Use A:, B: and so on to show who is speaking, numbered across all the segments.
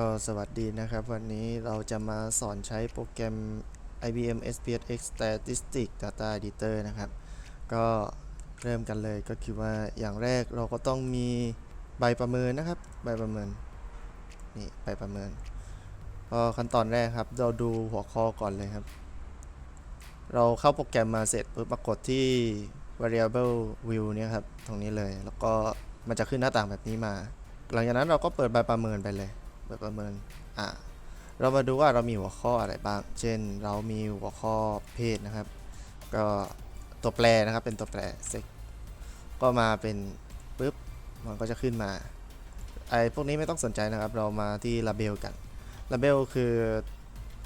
A: ก็สวัสดีนะครับ วันนี้เราจะมาสอนใช้โปรแกรม IBM SPSX Statistic Data Editor นะครับ ก็เริ่มกันเลยก็คือว่าอย่างแรกเราก็ต้องมีใบประเมินนะครับ ใบประเมิน นี่ใบประเมินก็ขั้นตอนแรกครับ เราดูหัวข้อก่อนเลยครับ เราเข้าโปรแกรมมาเสร็จปุ๊บมากดที่ variable view เนี่ยครับ ตรงนี้เลย แล้วก็มันจะขึ้นหน้าต่างแบบนี้มา หลังจากนั้นเราก็เปิดใบประเมินไปเลย เปิดประเมินอะเรามาดูว่าเรามีหัวข้ออะไรบ้าง เช่น เรามีหัวข้อเพศนะครับ ก็ตัวแปรนะครับเป็นตัวแปร sex ก็มาเป็นปุ๊บมันก็จะขึ้นมาไอ้พวกนี้ไม่ต้องสนใจนะครับ เรามาที่ label กัน label คือ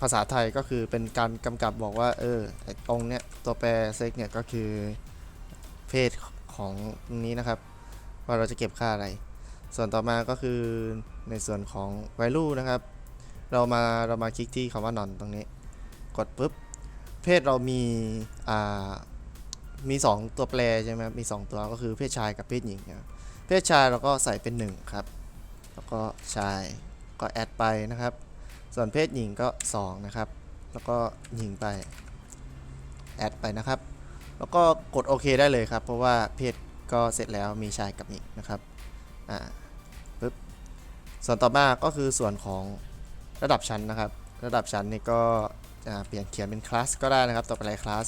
A: ภาษาไทยก็คือเป็นการกำกับบอกว่า เออไอ้ตรงเนี้ยตัวแปร sex เนี่ยก็คือเพศของนี้นะครับ ว่าเราจะเก็บค่าอะไร ส่วนต่อมาก็คือในส่วนของ value นะครับ เรามาเรามาคลิกที่คำว่า none ตรงนี้ กดปุ๊บ เพศเรามีอ่ามี 2 ตัวแปรใช่ไหมมี 2 ตัวก็คือเพศชายกับเพศหญิงครับเพศชายเราก็ใส่เป็น 1 ครับ แล้วก็ชายก็แอดไปนะครับ ส่วนเพศหญิงก็ 2 นะครับ แล้วก็หญิงไปแอดไปนะครับ แล้วก็กดโอเคได้เลยครับ เพราะว่าเพศก็เสร็จแล้วมีชายกับหญิงนะครับ อ่าปึ๊บส่วนต่อมาก็คือส่วนของระดับชั้นนะครับ ระดับชั้นนี่ก็เปลี่ยนเขียนเป็นคลาสก็ได้นะครับ ต่อไปเลยคลาส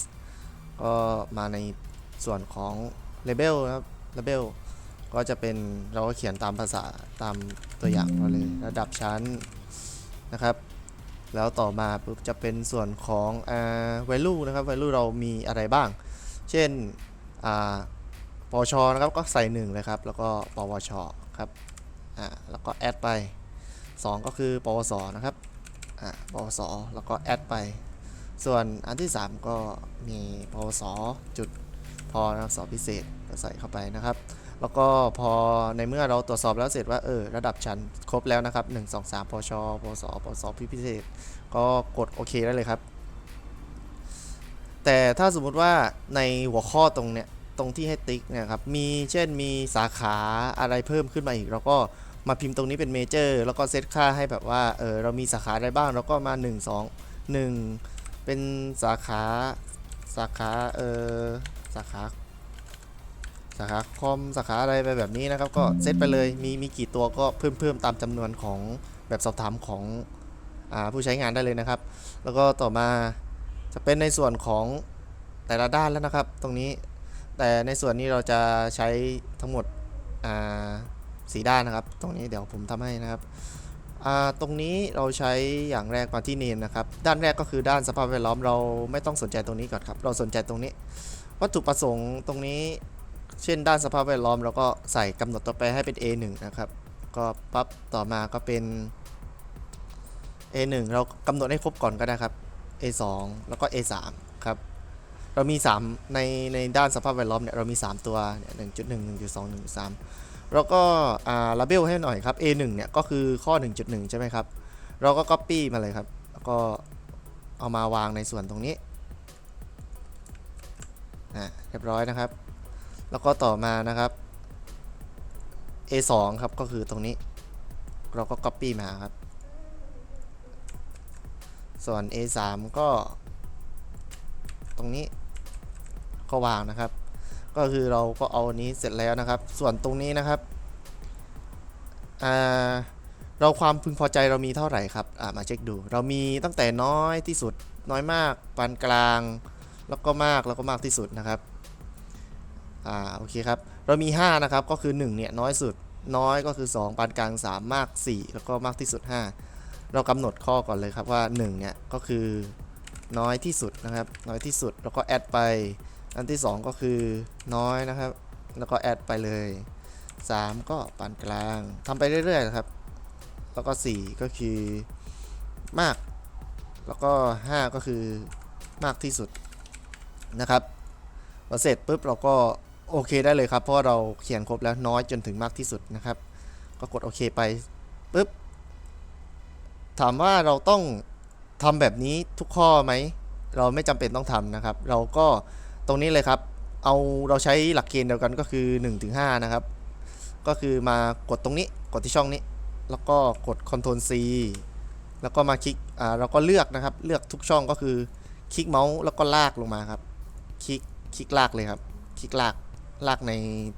A: ก็มาในส่วนของ label นะครับ label ก็จะเป็นเราก็เขียนตามภาษาตามตัวอย่างเราเลยระดับชั้นนะครับ แล้วต่อมาปุ๊บจะเป็นส่วนของอ่า value นะครับ value เรามีอะไรบ้าง เช่น ปวชนะครับก็ใส่1เลยครับแล้วก็ปวชครับอ่าแล้วก็แอดไป 2 ก็คือปวสนะครับอ่าปวสแล้วก็แอดไป ส่วนอันที่ 3 ก็มีปวสจุดพอนะครับสอบพิเศษก็ใส่เข้าไปนะครับ แล้วก็พอในเมื่อเราตรวจสอบแล้วเสร็จว่าเออระดับชั้นครบแล้วนะครับ 1 2 3ปชปวสปวสพิเศษ ก็กดโอเคได้เลยครับ แต่ถ้าสมมุติว่าในหัวข้อตรงเนี้ย ตรงที่ให้ติ๊กนี่ยครับมีเช่นมีสาขาอะไรเพิ่มขึ้นมาอีกเราก็มาพิมพ์ตรงนี้เป็นเมเจอร์แล้วก็เซตค่าให้แบบว่าเออเรามีสาขาอะไรบ้างเราก็มา 1 2 1 เป็นสาขาสาขาเออสาขาสาขาคอมสาขาอะไรไปแบบนี้นะครับ ก็เซตไปเลยมีมีกี่ตัวก็เพิ่มเพิ่มตามจำนวนของแบบสอบถามของอผู้ใช้งานได้เลยนะครับ แล้วก็ต่อมาจะเป็นในส่วนของแต่ละด้านแล้วนะครับ ตรงนี้ แต่ในส่วนนี้เราจะใช้ทั้งหมดสีด้านนะครับ ตรงนี้เดี๋ยวผมทำให้นะครับ ตรงนี้เราใช้อย่างแรกมาที่เนมนะครับ ด้านแรกก็คือด้านสภาพแวดล้อมเราไม่ต้องสนใจตรงนี้ก่อนครับ เราสนใจตรงนี้ วัตถุประสงค์ตรงนี้ เช่นด้านสภาพแวดล้อมเราก็ใส่กำหนดตัวแปรให้เป็น A1 นะครับ ก็ปั๊บต่อมาก็เป็น A1 เรากำหนดให้ครบก่อนก็ได้ครับ A2 แล้วก็ A3 เรามี 3 ในในด้านสภาพแวดล้อมเนี่ยเรามี 3 ตัวเนี่ย1.1 1.2 1.3แล้วก็อ่า label ให้หน่อยครับ A1 เนี่ยก็คือข้อ 1.1 ใช่ไหมครับ เราก็ copy มาเลยครับ แล้วก็เอามาวางในส่วนตรงนี้อะเรียบร้อยนะครับ แล้วก็ต่อมานะครับ A2 ครับก็คือตรงนี้ เราก็ copy มาครับ ส่วน A3 ก็ ตรงนี้ ก็วางนะครับ ก็คือเราก็เอาอันนี้เสร็จแล้วนะครับ ส่วนตรงนี้นะครับเราความพึงพอใจเรามีเท่าไหร่ครับามาเช็คดู เรามีตั้งแต่น้อยที่สุดน้อยมากปานกลาง แล้วก็มากแล้วก็มากที่สุดนะครับอ่าโอเคครับเรามี 5 นะครับ ก็คือ1เนี่ยน้อยสุดน้อยก็คือ 2 ปานกลาง 3 มาก 4 แล้วก็มากที่สุด 5 เรากำหนดข้อก่อนเลยครับว่า 1 เนี่ย ก็คือน้อยที่สุดนะครับ น้อยที่สุดแล้วก็แอดไป อันที่ 2 ก็คือน้อยนะครับ แล้วก็แอดไปเลย 3 ก็ปานกลางทำไปเรื่อยๆครับ แล้วก็ 4 ก็คือมาก แล้วก็ 5 ก็คือมากที่สุดนะครับพอเสร็จปุ๊บเราก็โอเคได้เลยครับ เพราะเราเขียนครบแล้วน้อยจนถึงมากที่สุดนะครับ ก็กดโอเคไปปุ๊บถามว่าเราต้องทำแบบนี้ทุกข้อไหม เราไม่จำเป็นต้องทำนะครับ เราก็ ตรงนี้เลยครับ เอาเราใช้หลักเกณฑ์เดียวกันก็คือ 1-5 นะครับ ก็คือมากดตรงนี้กดที่ช่องนี้ แล้วก็กด Ctrl C แล้วก็มาคลิกอ่าเราก็เลือกนะครับ เลือกทุกช่องก็คือคลิกเมาส์แล้วก็ลากลงมาครับ คลิกคลิกลากเลยครับ คลิกลากลากใน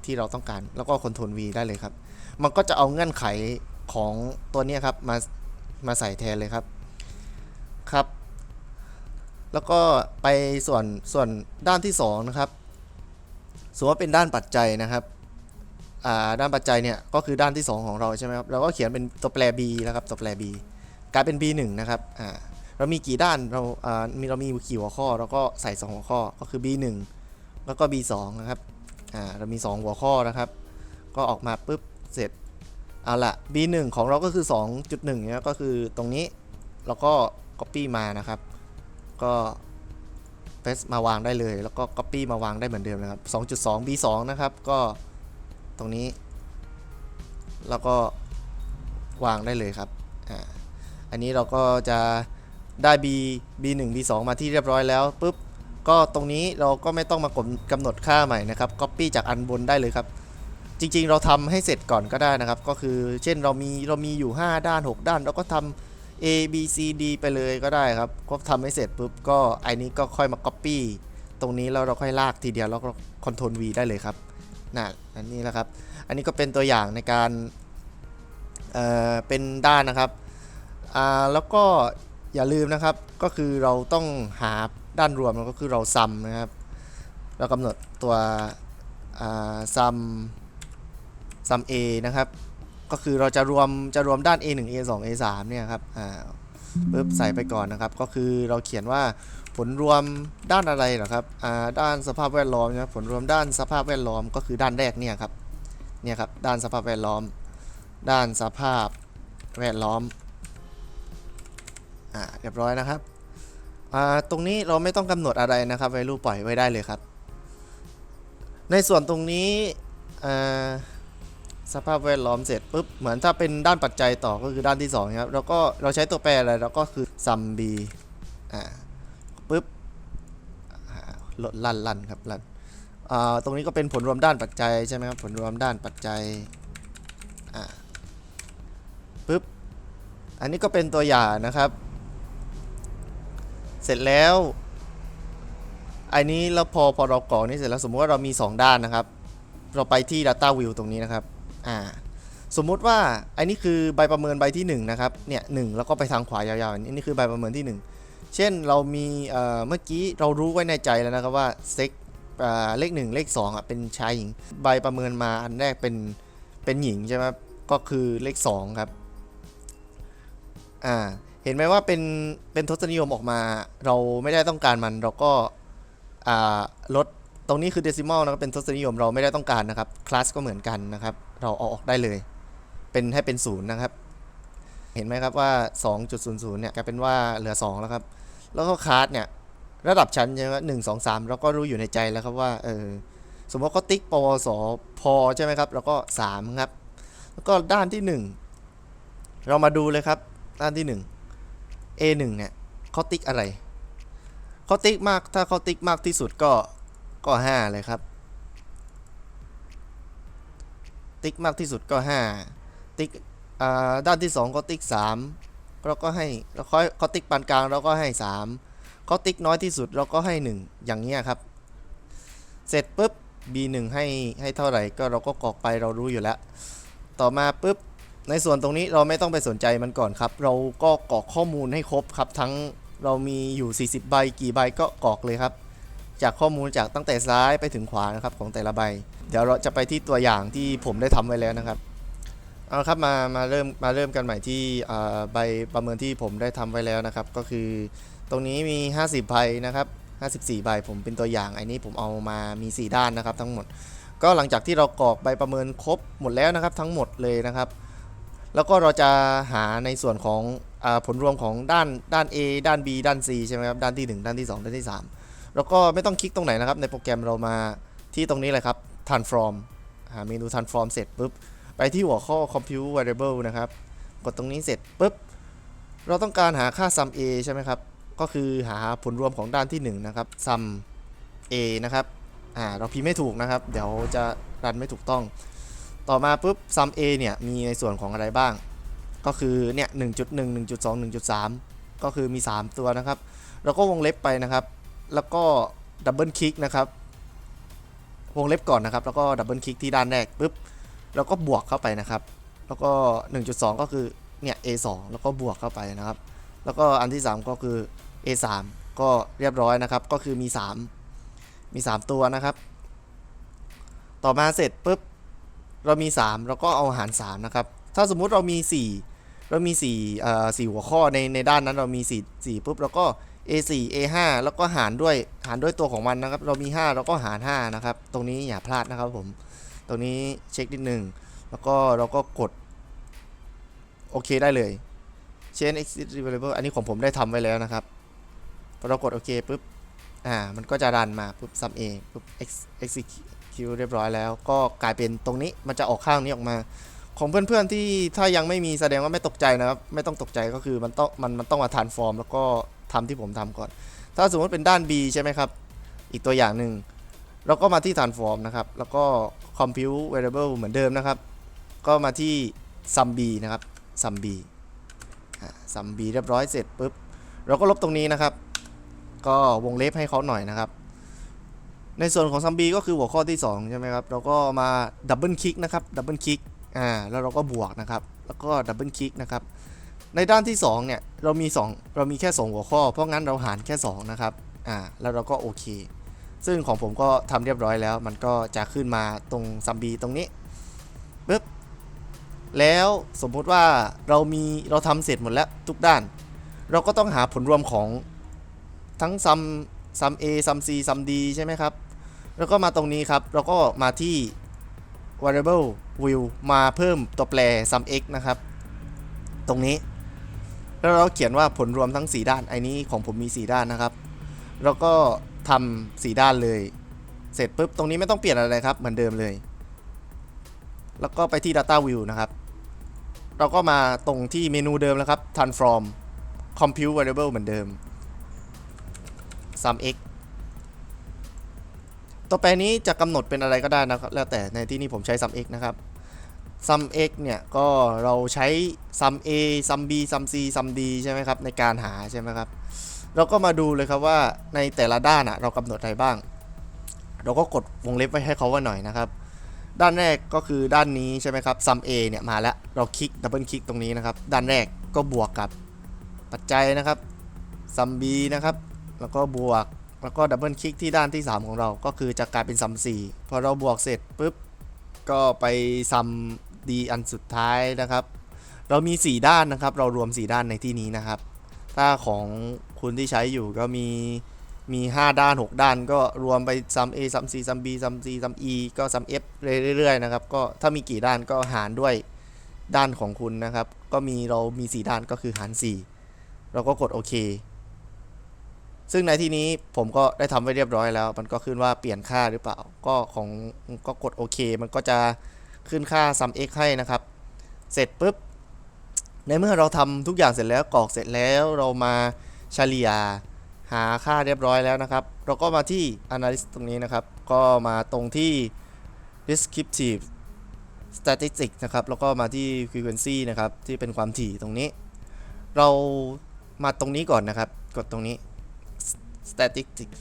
A: ที่เราต้องการ แล้วก็ Ctrl V ได้เลยครับ มันก็จะเอาเงื่อนไขของตัวนี้ครับมามาใส่แทนเลยครับ ครับ แล้วก็ไปส่วนส่วนด้านที่สองนะครับสมมติว่าเป็นด้านปัจจัยนะครับอ่าด้านปัจจัยเนี่ยก็คือด้านที่ 2 ของเราใช่ไหมครับเราก็เขียนเป็นตัวแปร b นะครับตัวแปร b กลายเป็น b 1นะครับอ่าเรามีกี่ด้านเราอ่ามีเรามีกี่หัวข้อเราก็ใส่ 2 หัวข้อก็คือ b 1แล้วก็ b 2นะครับอ่าเรามี 2 หัวข้อนะครับ ก็ออกมาปุ๊บเสร็จเอาละ b 1ของเราก็คือ 2.1เนี่ยก็คือตรงนี้แล้วก็ copy มานะครับ ก็ paste มาวางได้เลย แล้วก็ copy มาวางได้เหมือนเดิมนะครับ 2.2 b 2 นะครับ ก็ตรงนี้ แล้วก็วางได้เลยครับ อ่า อันนี้เราก็จะได้ b b 1 b 2 มาที่เรียบร้อยแล้วปุ๊บ ก็ตรงนี้เราก็ไม่ต้องมากกำหนดค่าใหม่นะครับ copy จากอันบนได้เลยครับ จริงๆ เราทำให้เสร็จก่อนก็ได้นะครับ ก็คือเช่นเรามีเรามีอยู่ 5 ด้าน 6 ด้าน เราก็ทำ A B C D ไปเลยก็ได้ครับก็ทำให้เสร็จปุ๊บก็ไอ้นี้ก็ค่อยมา Copy ตรงนี้แล้วเราค่อยลากทีเดียวแล้วก็ Ctrl V ได้เลยครับน่ะอันนี้แหละครับ อันนี้ก็เป็นตัวอย่างในการเอ่อเป็นด้านนะครับอ่าแล้วก็อย่าลืมนะครับก็คือเราต้องหาด้านรวมก็คือเราซัมนะครับ เรากำหนดตัวซัมซัม A นะครับ ก็คือเราจะรวมจะรวมด้าน A 1 A 2 A 3เนี่ยครับอ่าปึ๊บใส่ไปก่อนนะครับ ก็คือเราเขียนว่าผลรวมด้านอะไรเหรอครับอ่าด้านสภาพแวดล้อมนะครับผลรวมด้านสภาพแวดล้อมก็คือด้านแรกเนี่ยครับเนี่ยครับด้านสภาพแวดล้อม ด้านสภาพแวดล้อมอ่าเรียบร้อยนะครับอ่าตรงนี้เราไม่ต้องกำหนดอะไรนะครับไว้รูปปล่อยไว้ได้เลยครับ ในส่วนตรงนี้อ่า สภาพแวดล้อมเสร็จปุ๊บเหมือนถ้าเป็นด้านปัจจัยต่อก็คือด้านที่2ครับแล้วก็เราใช้ตัวแปรอะไรเราก็คือ sum b อ่าปุ๊บอ่าลดลั่นลั่นครับลั่นอ่าตรงนี้ก็เป็นผลรวมด้านปัจจัยใช่ไหมครับผลรวมด้านปัจจัยอ่าปุ๊บอันนี้ก็เป็นตัวอย่างนะครับ เสร็จแล้วอันนี้แล้วพอพอเรากรอกนี่เสร็จแล้วสมมติว่าเรามี 2 ด้านนะครับ เราไปที่ Data View ตรงนี้นะครับ อ่าสมมุติว่าอันนี้คือใบประเมินใบที่1นะครับเนี่ยหแล้วก็ไปทางขวายาวๆอันนี้คือใบประเมินที่ 1 เช่นเรามีเอ่อเมื่อกี้เรารู้ไว้ในใจแล้วนะครับว่าเซ็กอ่าเลข 1 เลข2อะเป็นชายหญิง ใบประเมินมาอันแรกเป็นเป็นหญิงใช่ไหมก็คือเลข2ครับอ่าเห็นไหมว่าเป็นเป็นทศนิยมออกมา เราไม่ได้ต้องการมันเราก็อ่าลดตรงนี้คือ decimal นะครับเป็นทศนิยมเราไม่ได้ต้องการนะครับคลาสก็เหมือนกันนะครับ เราเอาออกได้เลย เป็นให้เป็นศูนย์นะครับ เห็นไหมครับว่า 2.00 เนี่ยกลายเป็นว่าเหลือ 2 แล้วครับ แล้วก็คลาสเนี่ยระดับชั้นใช่ไหมหนึ่งสองสามเราก็รู้อยู่ในใจแล้วครับว่าเออสมมติเขาติ๊กปวสพอใช่ไหมครับ แล้วก็3ครับ แล้วก็ด้านที่1เรามาดูเลยครับ ด้านที่1 A1 เนี่ยเขาติ๊กอะไรเขาติ๊กมากถ้าเขาติ๊กมากที่สุดก็ก็5เลยครับ ติ๊กมากที่สุดก็ 5 ติ๊กด้านที่ 2 ก็ติ๊ก3เราก็ให้แล้วเขาเขาติ๊กปานกลางเราก็ให้ 3เขาติ๊กน้อยที่สุดเราก็ให้ 1 อย่างเงี้ยครับ เสร็จปุ๊บ B1 ให้ให้เท่าไหร่ก็เราก็กรอกไปเรารู้อยู่แล้ว ต่อมาปุ๊บในส่วนตรงนี้เราไม่ต้องไปสนใจมันก่อนครับ เราก็กรอกข้อมูลให้ครบครับ ทั้งเรามีอยู่ 40 ใบ กี่ใบก็กรอกเลยครับ จากข้อมูลจากตั้งแต่ซ้ายไปถึงขวานะครับของแต่ละใบ เดี๋ยวเราจะไปที่ตัวอย่างที่ผมได้ทำไว้แล้วนะครับเอาครับมามาเริ่มมาเริ่มกันใหม่ที่ใบประเมินที่ผมได้ทำไว้แล้วนะครับ ก็คือตรงนี้มี 50ใบนะครับ54ใบผมเป็นตัวอย่างไอ้นี้ผมเอามามี 4 ด้านนะครับ ทั้งหมด ก็หลังจากที่เรากรอกใบประเมินครบหมดแล้วนะครับ ทั้งหมดเลยนะครับ แล้วก็เราจะหาในส่วนของอผลรวมของด้านด้าน A ด้าน B ด้าน C ใช่ไหมครับด้านที่ 1 ด้านที่ 2 ด้านที่ 3 แล้วก็ไม่ต้องคลิกตรงไหนนะครับ ในโปรแกรมเรามาที่ตรงนี้เลยครับ transform หาเมนู transform เสร็จปุ๊บ ไปที่หัวข้อ compute variable นะครับ กดตรงนี้เสร็จปุ๊บ เราต้องการหาค่า sum a ใช่ไหมครับ ก็คือหาผลรวมของด้านที่ 1 นะครับ sum a นะครับ อ่า เราพิมพ์ไม่ถูกนะครับ เดี๋ยวจะรันไม่ถูกต้อง ต่อมาปุ๊บ sum a เนี่ย มีในส่วนของอะไรบ้าง ก็คือ เนี่ย1.1 1.2 1.3ก็คือมี 3 ตัวนะครับแล้วก็วงเล็บไปนะครับ แล้วก็ดับเบิลคลิกนะครับ วงเล็บก่อนนะครับ แล้วก็ดับเบิลคลิกที่ด้านแรกปุ๊บ แล้วก็บวกเข้าไปนะครับ แล้วก็ 1.2 ก็คือ เนี่ย A2 แล้วก็บวกเข้าไปนะครับ แล้วก็อันที่ 3 ก็คือ A3 ก็เรียบร้อยนะครับ ก็คือมี 3 มี 3 ตัวนะครับ ต่อมาเสร็จปุ๊บ เรามี3เราก็เอาหาร 3 นะครับ ถ้าสมมุติเรามี 4 เรามี4เอ่อ4หัวข้อในในด้านนั้นเรามี4 4ปุ๊บ แล้วก็ A4 A5 แล้วก็หารด้วยหารด้วยตัวของมันนะครับ เรามี5แล้วก็หาร 5 นะครับ ตรงนี้อย่าพลาดนะครับผม ตรงนี้เช็คนิดนึงแล้วก็เราก็กด โอเคได้เลย change exit variable อันนี้ของผมได้ทำไว้แล้วนะครับ พอเรากดโอเคปุ๊บ อ่า มันก็จะรันมาปุ๊บ sum a ปุ๊บ ex- execute เรียบร้อยแล้ว ก็กลายเป็นตรงนี้ มันจะออกข้างนี้ออกมา ของเพื่อนๆที่ถ้ายังไม่มีแสดงว่าไม่ตกใจนะครับ ไม่ต้องตกใจก็คือมันต้องมันมันต้องมา transform แล้วก็ ทำที่ผมทำก่อน ถ้าสมมติเป็นด้าน B ใช่ไหมครับ อีกตัวอย่างหนึ่งเราก็มาที่ transform นะครับ แล้วก็ compute variable เหมือนเดิมนะครับ ก็มาที่ sum b นะครับ sum b sum b เรียบร้อยเสร็จปุ๊บ เราก็ลบตรงนี้นะครับ ก็วงเล็บให้เขาหน่อยนะครับ ในส่วนของ sum b ก็คือหัวข้อที่ 2 ใช่ไหมครับ เราก็มาดับเบิลคลิกนะครับ ดับเบิลคลิก อ่า แล้วเราก็บวกนะครับ แล้วก็ดับเบิลคลิกนะครับ ในด้านที่2เนี่ยเรามี 2 เรามีแค่ 2 หัวข้อ เพราะงั้นเราหารแค่ 2 นะครับ อ่า แล้วเราก็โอเค ซึ่งของผมก็ทำเรียบร้อยแล้ว มันก็จะขึ้นมาตรงซัมบีตรงนี้ปึ๊บแล้วสมมุติว่าเรามีเราทำเสร็จหมดแล้วทุกด้าน เราก็ต้องหาผลรวมของทั้งซัมซัม A ซัม C ซัม D ใช่ไหมครับ แล้วก็มาตรงนี้ครับ เราก็มาที่ variable view มาเพิ่มตัวแปร sum x นะครับ ตรงนี้ แล้วเราเขียนว่าผลรวมทั้ง 4 ด้านไอ้นี้ของผมมี 4 ด้านนะครับ แล้วก็ทำสีด้านเลย เสร็จปุ๊บตรงนี้ไม่ต้องเปลี่ยนอะไรครับเหมือนเดิมเลย แล้วก็ไปที่ Data View นะครับ เราก็มาตรงที่เมนูเดิมแล้วครับ Transform Compute Variable เหมือนเดิม sum x ตัวแปรนี้จะกำหนดเป็นอะไรก็ได้นะครับ แล้วแต่ในที่นี้ผมใช้ sum x นะครับ sum x เนี่ยก็เราใช้ sum a sum b sum c sum d ใช่ไหมครับในการหาใช่ไหมครับเราก็มาดูเลยครับว่าในแต่ละด้านอะเรากำหนดอะไรบ้าง เราก็กดวงเล็บไว้ให้เขาไว้หน่อยนะครับ ด้านแรกก็คือด้านนี้ใช่ไหมครับ sum a เนี่ยมาแล้วเราคลิกดับเบิลคลิกตรงนี้นะครับ ด้านแรกก็บวกกับปัจจัยนะครับ sum b นะครับ แล้วก็บวกแล้วก็ดับเบิลคลิกที่ด้านที่ 3 ของเรา ก็คือจะกลายเป็น sum 4พอเราบวกเสร็จปุ๊บก็ไป sum d อันสุดท้ายนะครับ เรามี 4 ด้านนะครับ เรารวม 4 ด้านในที่นี้นะครับ ถ้าของคุณที่ใช้อยู่ก็มีมี 5 ด้าน 6 ด้าน ก็รวมไปซัม A ซัม C ซัม B ซัม C ซัม E ก็ซัม F เรื่อยๆนะครับ ก็ถ้ามีกี่ด้านก็หารด้วยด้านของคุณนะครับ ก็มีเรามี 4 ด้านก็คือหาร 4 เราก็กดโอเค ซึ่งในที่นี้ผมก็ได้ทำไว้เรียบร้อยแล้ว มันก็ขึ้นว่าเปลี่ยนค่าหรือเปล่า ก็ของก็กดโอเค มันก็จะ ขึ้นค่า sum x ให้นะครับ เสร็จปุ๊บ ในเมื่อเราทำทุกอย่างเสร็จแล้วกรอกเสร็จแล้วเรามาเฉลี่ยหาค่าเรียบร้อยแล้วนะครับ เราก็มาที่ analyst ตรงนี้นะครับ ก็มาตรงที่ descriptive statistics นะครับ แล้วก็มาที่ frequency นะครับ ที่เป็นความถี่ตรงนี้ เรามาตรงนี้ก่อนนะครับ กดตรงนี้ statistics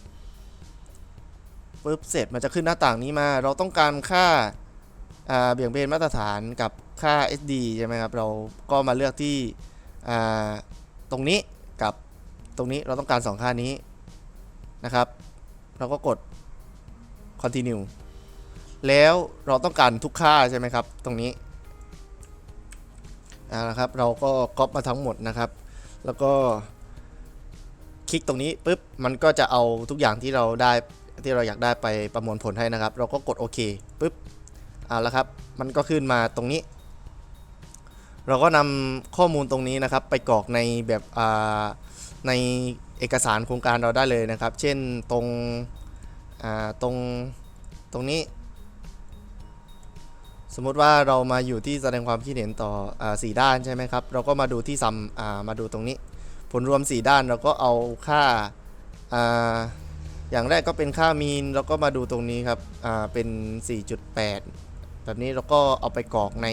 A: ปุ๊บเสร็จมันจะขึ้นหน้าต่างนี้มา เราต้องการค่า เบี่ยงเบนมาตรฐานกับค่า SD ใช่ไหมครับ เราก็มาเลือกที่ตรงนี้กับตรงนี้เราต้องการ 2 ค่านี้นะครับ เราก็กด continue แล้วเราต้องการทุกค่าใช่ไหมครับ ตรงนี้นะครับ เราก็ก๊อปมาทั้งหมดนะครับ แล้วก็คลิกตรงนี้ปุ๊บ มันก็จะเอาทุกอย่างที่เราได้ที่เราอยากได้ไปประมวลผลให้นะครับ เราก็กดโอเคปุ๊บ เอาละครับ มันก็ขึ้นมาตรงนี้ เราก็นำข้อมูลตรงนี้นะครับ ไปกรอกในแบบในเอกสารโครงการเราได้เลยนะครับ เช่นตรงตรงตรงนี้ สมมุติว่าเรามาอยู่ที่แสดงความคิดเห็นต่ออสี่ด้านใช่ไหมครับ เราก็มาดูที่ซัมมาดูตรงนี้ ผลรวม 4 ด้านเราก็เอาค่าออย่างแรกก็เป็นค่ามีน แล้วก็มาดูตรงนี้ครับเป็น 4.8 แบบนี้เราก็เอาไปกรอกใน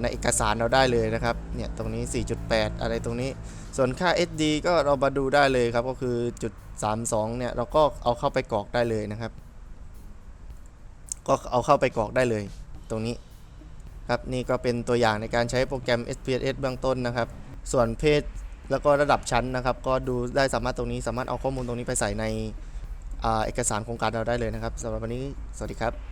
A: ในเอกสารเราได้เลยนะครับ เนี่ยตรงนี้ 4.8 อะไรตรงนี้ ส่วนค่า SD ก็เรามาดูได้เลยครับ ก็คือจุด32 เนี่ยเราก็เอาเข้าไปกรอกได้เลยนะครับ ก็เอาเข้าไปกรอกได้เลย ตรงนี้ครับนี่ก็เป็นตัวอย่างในการใช้โปรแกรม SPSS เบื้องต้นนะครับ ส่วนเพศแล้วก็ระดับชั้นนะครับ ก็ดูได้สามารถตรงนี้สามารถเอาข้อมูลตรงนี้ไปใส่ในเอกสารโครงการเราได้เลยนะครับสำหรับวันนี้สวัสดีครับ